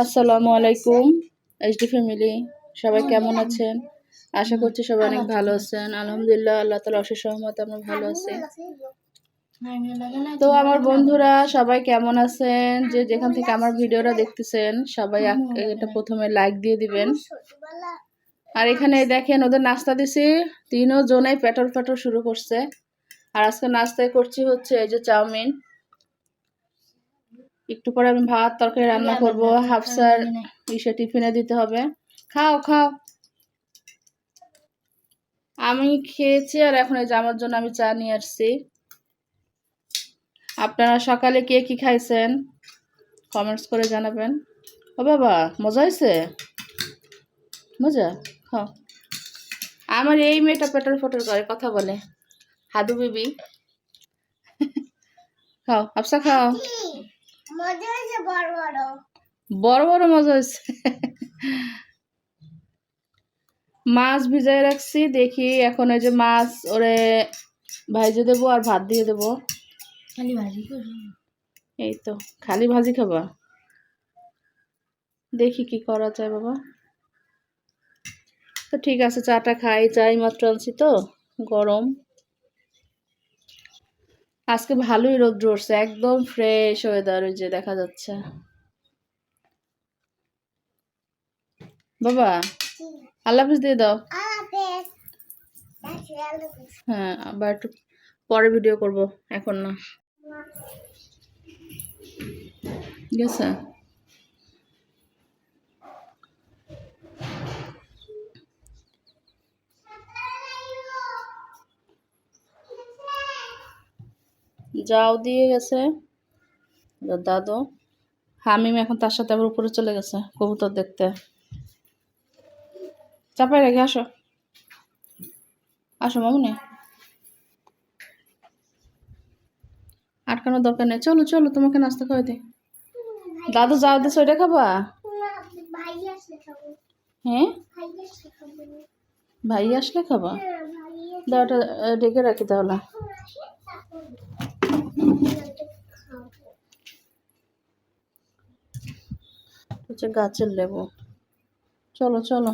আসসালামু আলাইকুম HD family সবাই কেমন আছেন? আশা করছি সবাই অনেক ভালো আছেন। আলহামদুলিল্লাহ, আল্লাহ তালা অশেষ সহমত আমরা ভালো আছি। তো আমার বন্ধুরা, সবাই কেমন আছেন? যে যেখান থেকে আমার ভিডিওটা দেখতেছেন, সবাই এটা প্রথমে লাইক দিয়ে দিবেন। আর এখানে দেখেন, ওদের নাস্তা দিছি। তিনও জনেই পেটর পেটর শুরু করছে। আর আজকে নাস্তায় করছি হচ্ছে এই যে চাউমিন। একটু পরে আমি ভাত তরকারি রান্না করব। হাফসার ইসে টিফিনে দিতে হবে। খাও খাও। আমি খেয়েছি আর এখন এই জামার জন্য আমি চা নিয়ে আসছি। আপনারা সকালে কে কি খাইছেন? কমেন্টস করে জানাবেন। ও বাবা মজা হয়েছে মজা? খাও। আমার এই মেয়েটা পেটর ফটর করে কথা বলে। হাদু বিবি। খাও হাফসা খাও। মজা হয়েছে বড় বড়। বড় বড় মজা হয়েছে। মাছ ভিজাই রাখছি দেখি এখন ওই যে মাছ ওরে ভাইজে দেবো আর ভাত দিয়ে দেবো। খালি ভাজি এই তো খালি ভাজি খাবা? দেখি কি করা যায় বাবা। তো ঠিক আছে চাটা খাই চাই মাত্র আনছি তো গরম। আজকে ভালোই রোদ উঠছে, একদম ফ্রেশ ওয়েদার ওই যে দেখা যাচ্ছে। বাবা, আল্লাহ হাফিজ দিয়ে দাও। হ্যাঁ আবার একটু পরে ভিডিও করব, এখন না। গেছে যাও দিয়ে গেছে। দাদু হামিম এখন তার সাথে আবার উপরে চলে গেছে কবুতর দেখতে। চাপাই রেখে আসো। আসো মামুনি। আটকানোর দরকার নেই। চলো চলো তোমাকে নাস্তা খাওয়াই দিই। দাদু যাও দিছো ওইটা খাবা? হ্যাঁ? ভাই আসলে খাব? ভাই আসলে খাবা হ্যাঁ, ভাই দাও ওটা আহ, রাখি তাহলে। হচ্ছে গাছের লেবু। চলো চলো।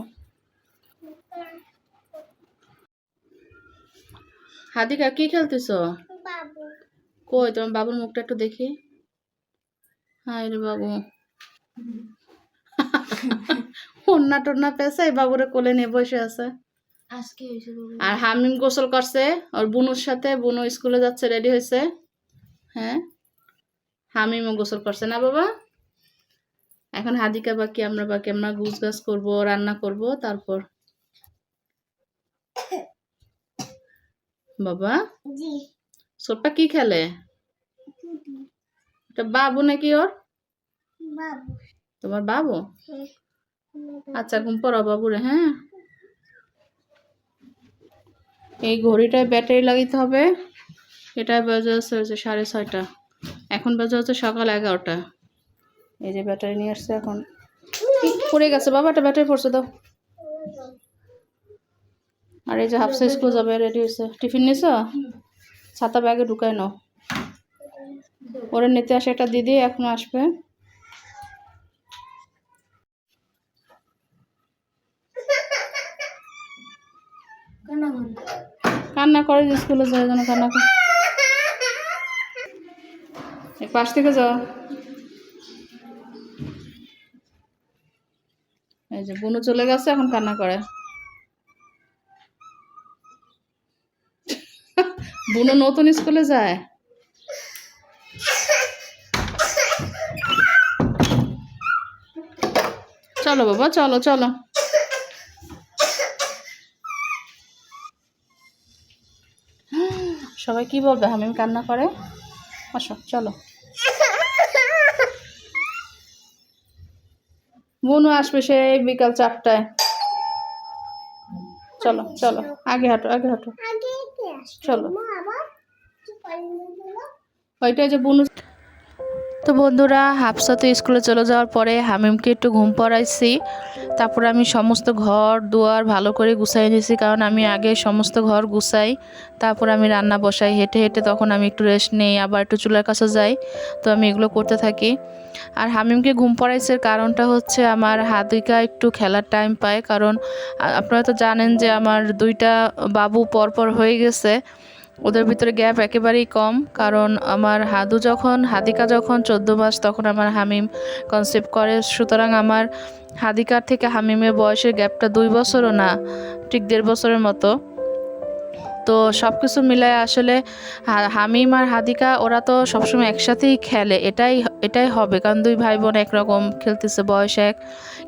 হাদিকা কি খেলতেছো? কই তোমার বাবুর মুখটা একটু দেখি। হাই রে বাবু। অন্না টন্না পেঁচাই বাবুরে কোলে নিয়ে বসে আছে। আজকে আর হামিম গোসল করছে ওর বুনুর সাথে বুনু স্কুলে যাচ্ছে রেডি হয়েছে। হ্যাঁ? হামিমও গোসল করছে না বাবা? এখন হাদিকা বাকি আমরা বাকি আমরা গুছ গাছ করব রান্না করব তারপর। বাবা? সোপা কি খেলে? এটা বাবু নাকি ওর? বাবু। তোমার বাবু? হ্যাঁ। আচ্ছা ঘুম পড়াও বাবুরে হ্যাঁ? এই ঘড়িটায় ব্যাটারি লাগাইতে হবে। এটায় বাজে হচ্ছে হচ্ছে সাড়ে ছয়টা। এখন বাজে হচ্ছে সকাল এগারোটা। এই যে ব্যাটারি নিয়ে আসছে এখন। পড়ে গেছে বাবা? একটা ব্যাটারি পড়ছে, দাও। আর এই যে হাফসা স্কুল যাবে রেডি হয়েছে। টিফিন নিছো ছাতা ব্যাগে ঢুকায় নাও। ওরে নিতে আসে একটা দিদি, এখন আসবে। কান্না করে যে স্কুলে যায় যেন কান্না করে। পাশ থেকে যাও। এই যে বুনু চলে গেছে, এখন কান্না করে। বুনু নতুন স্কুলে যায়। চলো বাবা, চলো চলো। সবাই কি বলবে? হামিম কান্না করে? আসো, চলো। বুনু আসবে সেই বিকাল চারটায়। চলো চলো আগে হাঁটো আগে হাঁটো। চলো। ওইটা যে বুনু তো বন্ধুরা, হাফসা তো স্কুলে চলে যাওয়ার পরে হামিমকে একটু ঘুম পড়াইছি। তারপরে আমি সমস্ত ঘর, দুয়ার ভালো করে গুছাই নিয়েছি কারণ আমি আগে সমস্ত ঘর গুছাই, তারপর আমি রান্না বসাই। হেঁটে হেঁটে তখন আমি একটু রেস্ট নেই, আবার একটু চুলার কাছে যাই, তো আমি এগুলো করতে থাকি। আর হামিমকে ঘুম পড়াইছে কারণটা হচ্ছে আমার হাদিকা একটু খেলার টাইম পায়, কারণ আপনারা তো জানেন যে আমার দুইটা বাবু পরপর হয়ে গেছে। ওদের ভিতরে গ্যাপ একেবারেই কম, কারণ আমার হাদু যখন, হাদিকা যখন চোদ্দ মাস, তখন আমার হামিম কনসেপ্ট করে। সুতরাং আমার হাদিকার থেকে হামিমের বয়সের গ্যাপটা দুই বছরও না, ঠিক দেড় বছরের মতো। তো সব কিছু মিলায় আসলে হামিম আর হাদিকা, ওরা তো সবসময় একসাথেই খেলে। এটাই এটাই হবে, কারণ দুই ভাই বোন একরকম, খেলতেছে বয়স এক।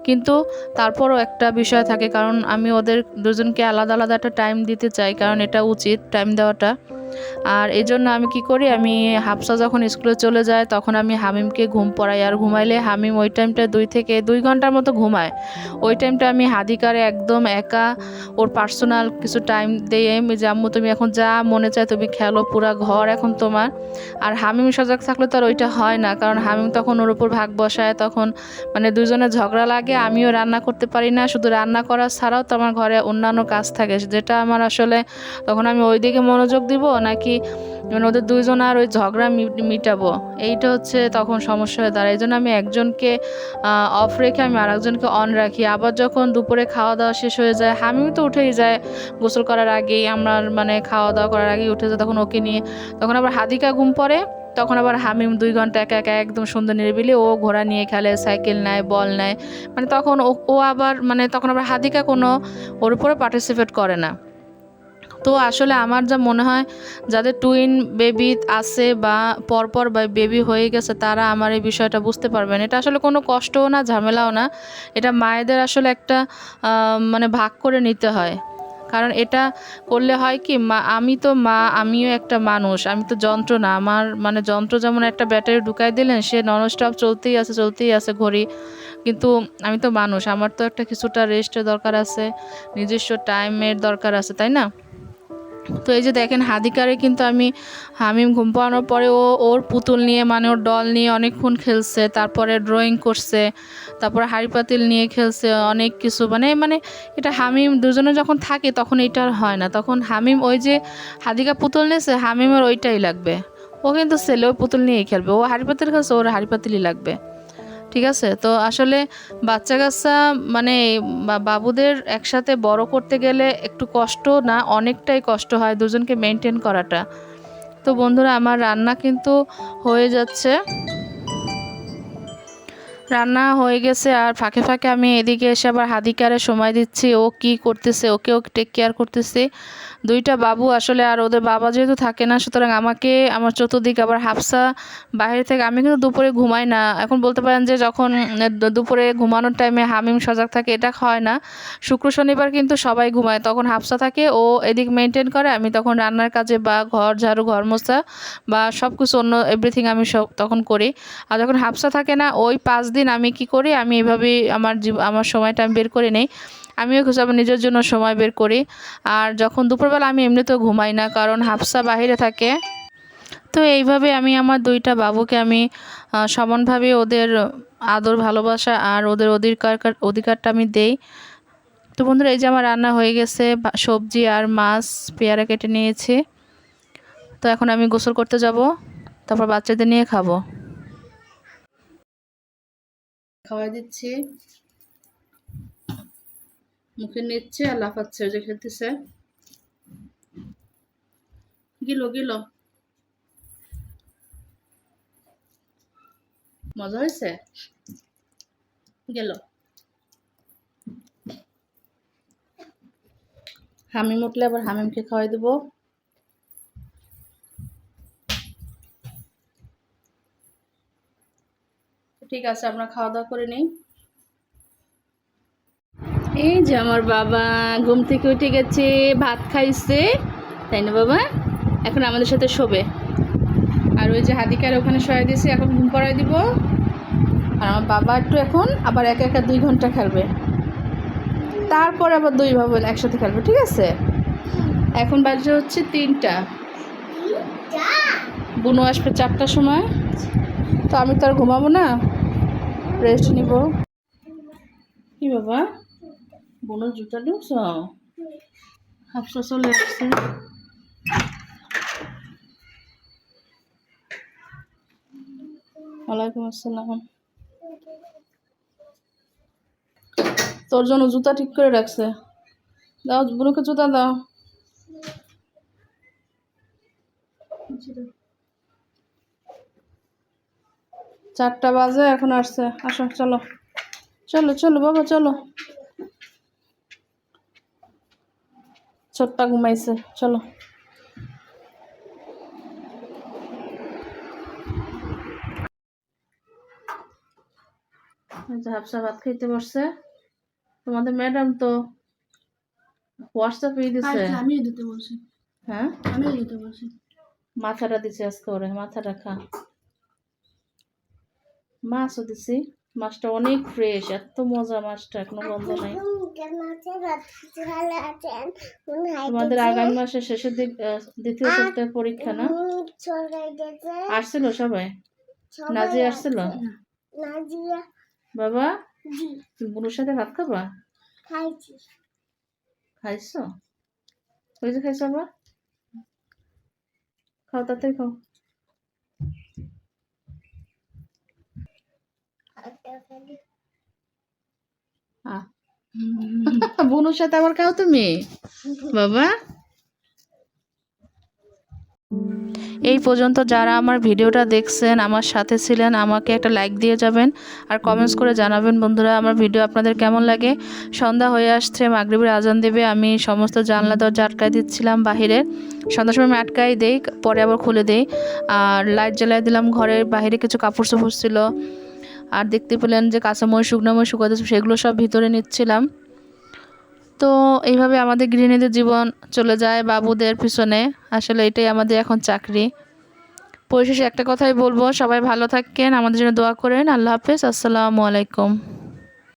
কিন্তু তারপরও একটা বিষয় থাকে, কারণ আমি ওদের দুজনকে আলাদা আলাদা একটা টাইম দিতে চাই, কারণ এটা উচিত টাইম দেওয়াটা। আর এই জন্য আমি কি করি, আমি হাফসা যখন স্কুলে চলে যায়, তখন আমি হামিমকে ঘুম পড়াই। আর ঘুমাইলে হামিম ওই টাইমটা দুই থেকে দুই ঘণ্টার মতো ঘুমায়। ওই টাইমটা আমি হাদিকারে একদম একা, ওর পার্সোনাল কিছু টাইম দিয়ে যে, আম্মু, তুমি এখন যা মনে চায় তুমি খেলো, পুরা ঘর এখন তোমার। আর হামিম সজাগ থাকলে তো আর ওইটা হয় না, কারণ হামিম তখন ওর উপর ভাগ বসায়, তখন মানে দুজনে ঝগড়া লাগে, আমিও রান্না করতে পারি না। শুধু রান্না করা ছাড়াও তো আমার ঘরে অন্যান্য কাজ থাকে, যেটা আমার আসলে তখন আমি ওই দিকে মনোযোগ দিব নাকি মানে ওদের দুইজন আর ওই ঝগড়া মিটাবো। এইটা হচ্ছে তখন সমস্যা হয়ে দাঁড়ায়। এই জন্য আমি একজনকে অফ রেখে আমি আরেকজনকে অন রাখি। আবার যখন দুপুরে খাওয়া দাওয়া শেষ হয়ে যায়, হামিম তো উঠেই যায় গোসল করার আগেই। আমার মানে খাওয়া দাওয়া করার আগেই উঠে যায় তখন ওকে নিয়ে। তখন আবার হাদিকা ঘুম পড়ে, তখন আবার হামিম দুই ঘণ্টা একা একা একদম সুন্দর নিরিবিলি ও ঘোড়া নিয়ে খেলে, সাইকেল নেয়, বল নেয়। মানে তখন ও আবার মানে তখন আবার হাদিকা কোনো ওর উপরে পার্টিসিপেট করে না। তো আসলে আমার যা মনে হয়, যাদের টুইন বেবি আছে বা পরপর বা বেবি হয়ে গেছে, তারা আমার এই বিষয়টা বুঝতে পারবেন। এটা আসলে কোনো কষ্টও না, ঝামেলাও না। এটা মায়েদের আসলে একটা মানে ভাগ করে নিতে হয়। কারণ এটা করলে হয় কি, মা, আমি তো মা, আমিও একটা মানুষ, আমি তো যন্ত্র না। আমার মানে যন্ত্র যেমন একটা ব্যাটারি ঢুকাই দিলেন, সে ননস্টপ চলতেই আছে চলতেই আছে ঘড়ি। কিন্তু আমি তো মানুষ, আমার তো একটা কিছুটা রেস্টের দরকার আছে, নিজস্ব টাইমের দরকার আছে, তাই না? তো এই যে দেখেন হাদিকারে কিন্তু আমি হামিম ঘুম পাড়ানোর পরে ও, ওর পুতুল নিয়ে মানে ওর ডল নিয়ে অনেকক্ষণ খেলছে, তারপরে ড্রয়িং করছে, তারপরে হাড়ি পাতিল নিয়ে খেলছে, অনেক কিছু মানে মানে এটা হামিম দুজনে যখন থাকে তখন এটা হয় না। তখন হামিম ওই যে হাদিকা পুতুল নিয়েছে, হামিমের ওইটাই লাগবে। ও কিন্তু ছেলে ওই পুতুল নিয়েই খেলবে, ও হাড়ি পাতিল খেলছে, ওর হাড়ি পাতিলই লাগবে। ঠিক আছে? তো আসলে বাচ্চা কাচ্চা মানে বাবুদের একসাথে বড় করতে গেলে একটু কষ্ট না, অনেকটাই কষ্ট হয় দুজনকে মেনটেন করাটা। তো বন্ধুরা, আমার রান্না কিন্তু হয়ে যাচ্ছে। রান্না হয়ে গেছে আর ফাঁকে ফাঁকে আমি এদিকে এসে আবার হাদিকারে সময় দিচ্ছি। ও কি করতেছে? ওকেও টেক কেয়ার করতেছি। দুইটা বাবু আসলে আর ওদের বাবা যেহেতু থাকে না, সুতরাং আমাকে, আমার চতুর্দিকে আবার হাফসা বাইরে থেকে, আমি কিন্তু দুপুরে ঘুমাই না। এখন বলতে পারেন যে যখন দুপুরে ঘুমানোর টাইমে হামিম সজাগ থাকে, এটা হয় না। শুক্র শনিবার কিন্তু সবাই ঘুমায়, তখন হাফসা থাকে, ও এদিক মেনটেন করে, আমি তখন রান্নার কাজে বা ঘর, ঝাড়ু, ঘর মোছা বা সব কিছু অন্য এভরিথিং আমি সব তখন করি। আর যখন হাফসা থাকে না, ওই পাঁচ দিন আমি কি করি, আমি এভাবেই আমার আমার সময়টা আমি বের করে নেই। আমিও আমার নিজের জন্য সময় বের করি। আর যখন দুপুরবেলা আমি এমনিতেও ঘুমাই না, কারণ হাফসা বাইরে থাকে। তো এইভাবে আমি আমার দুইটা বাবুকে আমি সমানভাবে ওদের আদর, ভালোবাসা আর ওদের অধিকার, অধিকারটা আমি দেই। তো বন্ধুরা, এই যে আমার রান্না হয়ে গেছে সবজি আর মাছ, পেয়ারা কেটে নিয়েছি। তো এখন আমি গোসল করতে যাব, তারপর বাচ্চাদের নিয়ে খাব। খাওয়াই দিচ্ছি। মুখে নিচ্ছে আর লাফাচ্ছে যে খেতেছে গিলো গিলো। মজা হয়েছে? গেল। হামিম উঠলে আবার হামিমকে খাওয়াই দেবো। ঠিক আছে, আমরা খাওয়া দাওয়া করে নিই। এই যে আমার বাবা ঘুম থেকে উঠে গেছে, ভাত খাইছে। তাই না বাবা? এখন আমাদের সাথে শোবে। আর ওই যে হাদিকার ওখানে শোয়াই দিয়েছি, এখন ঘুম পড়াই দিব। আর আমার বাবা একটু এখন আবার একা একা দুই ঘণ্টা খেলবে। তারপর আবার দুই ভাবেন একসাথে খেলবে, ঠিক আছে? এখন বাজে হচ্ছে তিনটা। বুনো আসবে চারটার সময়। তো আমি তো আর ঘুমাবো না। রেস্ট নিব। কি বাবা? বোনের জুতা ঢুকছ হাফসা চলে আসছে ওয়ালাইকুম আসসালাম। তোর জন্য জুতা ঠিক করে রাখছে। দাও, বুনুকে জুতা দাও। চারটা বাজে, এখন আসছে। আসো, চলো। চলো চলো, বাবা, চলো। ছোট্টা ঘুমাইছে চলো। হাফসা ভাত খাইতে বসছে। তোমাদের ম্যাডাম তো হোয়াটসঅ্যাপে দিছে। আমি দিতে বলছি। হ্যাঁ? আমি দিতে বলছি। মাথাটা দিছে আজকে ওরে মাথাটা খা। মাছও দিছি মাছটা অনেক ফ্রেশ এত মজা মাছটা এখনও গন্ধ নাই। তোমাদের আগামী মাসের শেষের দিক দ্বিতীয় সপ্তাহে পরীক্ষা না? আসছিল সবাই? নাজি আসছিল? বাবা? তুমি বুনুর সাথে ভাত খাবা? খাইছো। ওই যে খাইছো আবার খাও তাড়াতাড়ি খাও। আহ বুনুর সাথে আবার খাও তুমি? বাবা। এই পর্যন্ত যারা আমার ভিডিওটা দেখছেন, আমার সাথে ছিলেন, আমাকে একটা লাইক দিয়ে যাবেন আর কমেন্টস করে জানাবেন। বন্ধুরা, আমার ভিডিও আপনাদের কেমন লাগে? সন্ধ্যা হয়ে আসছে, মাগরিবের আজান দেবে। আমি সমস্ত জানলা দরজা আটকাই দিচ্ছিলাম বাহিরে। সন্ধ্যার সময় আমি আটকাই দেই, পরে আবার খুলে দেই। আর লাইট জ্বালাই দিলাম ঘরের বাইরে কিছু কাপড় চোপড় ছিল। আর দেখতে পেলেন যে কাঁচাময় শুকনোময় শুকাতে সেগুলো সব ভিতরে নিচ্ছিলাম। তো এইভাবে আমাদের গৃহিণীদের জীবন চলে যায় বাবুদের পিছনে। আসলে এটাই আমাদের এখন চাকরি। পরিশেষে একটা কথাই বলব, সবাই ভালো থাকেন আমাদের জন্য দোয়া করেন। আল্লাহ হাফেজ, আসসালামু আলাইকুম।